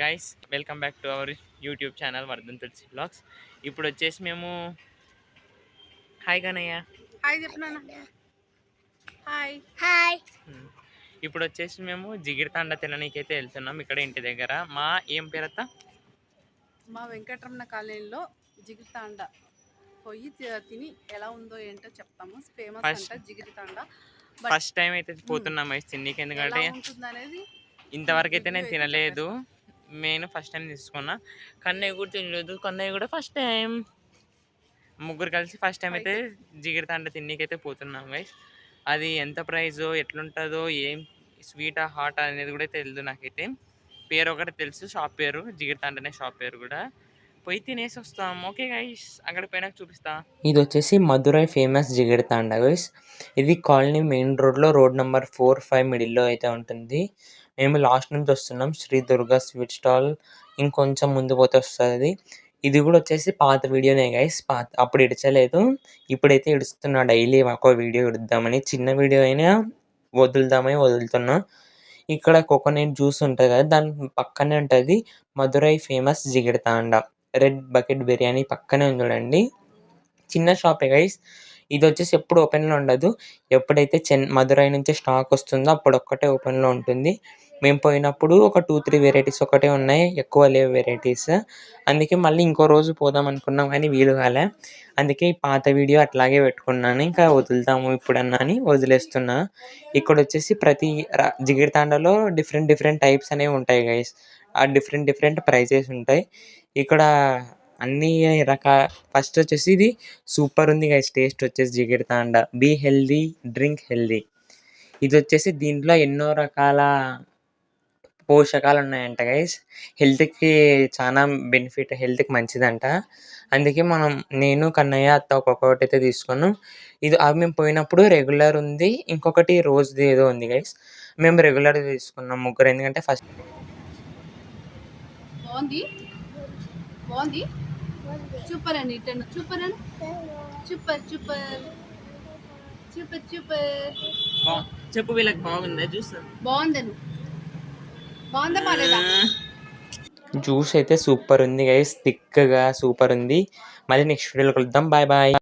Guys welcome back to our YouTube channel Vardhan Tulasi blogs ఇప్పుడు వచ్చేసి మేము hi Kanayya hi hi hi Hmm. ఇప్పుడు వచ్చేసి మేము జిగిరితాండ తిననీకి అయితే వెళ్తున్నాం ఇక్కడ ఇంటి దగ్గర. మా ఏం పేరత్త? మా వెంకటరమణ కాలనీలో జిగిరితాండ పోయి తిని ఎలా ఉందో ఏంటో చెప్తాము. ఫేమస్ అంట జిగిరితాండ ఫస్ట్ టైం అయితే పోతున్నాం మైస్ తిండికి ఎందుకంటే ఇంతవరకు అయితే నేను తినలేదు. నేను ఫస్ట్ టైం తీసుకున్నా. కన్నయ్య కూడా తినలేదు. కన్నయ్య కూడా ఫస్ట్ టైం. ముగ్గురు కలిసి ఫస్ట్ టైం అయితే జిగిరితాండ తిండికి అయితే పోతున్నాం గైస్ అది ఎంత ప్రైజో ఎట్లుంటుందో ఏం స్వీటా హాట్ అనేది కూడా తెలియదు నాకైతే. పేరు ఒకటి తెలుసు షాప్ పేరు. జిగిరితాండనే షాప్ పేరు కూడా. పోయి తినేసి వస్తాం. ఓకే గైస్ అక్కడ పోయినాక చూపిస్తా. ఇది వచ్చేసి మధురై ఫేమస్ జిగిరితాండ గైస్ ఇది కాలనీ మెయిన్ రోడ్లో రోడ్ నెంబర్ ఫోర్ ఫైవ్ మిడిల్లో అయితే ఉంటుంది. మేము లాస్ట్ నుంచి వస్తున్నాం. శ్రీ దుర్గా స్వీట్ స్టాల్ ఇంకొంచెం ముందు పోతే వస్తుంది. ఇది కూడా వచ్చేసి పాత వీడియోనే గైస్ పాత అప్పుడు ఇడచలేదు. ఇప్పుడైతే ఇడుస్తున్నా డైలీ ఒక వీడియో ఇడుద్దామని. చిన్న వీడియో అయినా వదులుదామని వదులుతున్నా. ఇక్కడ కోకోనట్ జ్యూస్ ఉంటుంది కదా దాని పక్కనే ఉంటుంది Madurai famous jigarthanda red bucket biryani పక్కనే ఉంది చూడండి. చిన్న షాపే గైస్ ఇది వచ్చేసి ఎప్పుడు ఓపెన్లో ఉండదు. ఎప్పుడైతే చెన్ మధురై నుంచి స్టాక్ వస్తుందో అప్పుడు ఒక్కటే ఓపెన్లో ఉంటుంది. మేము పోయినప్పుడు ఒక టూ త్రీ వెరైటీస్ ఒకటే ఉన్నాయి. ఎక్కువ లేవు వెరైటీస్ అందుకే మళ్ళీ ఇంకో రోజు పోదాం అనుకున్నాం కానీ వీలు కాలే. అందుకే ఈ పాత వీడియో అట్లాగే పెట్టుకున్నాను. ఇంకా వదులుతాము ఇప్పుడన్నా అని వదిలేస్తున్నా. ఇక్కడ వచ్చేసి ప్రతి జిగిరితాండలో డిఫరెంట్ డిఫరెంట్ టైప్స్ అనేవి ఉంటాయి గైస్ ఆ డిఫరెంట్ డిఫరెంట్ ప్రైజెస్ ఉంటాయి. ఇక్కడ అన్ని రకాల ఫస్ట్ వచ్చేసి ఇది సూపర్ ఉంది గైస్ టేస్ట్ వచ్చేసి jigarthanda be healthy drink healthy ఇది వచ్చేసి దీంట్లో ఎన్నో రకాల పోషకాలు ఉన్నాయంట గైస్ హెల్త్కి చాలా బెనిఫిట్ హెల్త్కి మంచిదంట. అందుకే మనం నేను కన్నయ్య అత్త ఒక్కొక్కటి అయితే తీసుకున్నాం. ఇది అవి మేము పోయినప్పుడు రెగ్యులర్ ఉంది. ఇంకొకటి రోజుది ఏదో ఉంది గైస్ మేము రెగ్యులర్ తీసుకున్నాం ముగ్గురు. ఎందుకంటే ఫస్ట్ బాగుంది? బాగుంది? సూపర్ అండి. ఇటను సూపర్ అని సూపర్ సూపర్ సూపర్ సూపర్ చెప్పు వీళ్ళకి బాగుందా? జ్యూస్ బాగుందను బాగుందా బాగాలేదా? జ్యూస్ అయితే సూపర్ ఉంది గైస్ థిక్గా సూపర్ ఉంది. మళ్ళీ నెక్స్ట్ వీడియోలో కలుద్దాం. Bye bye.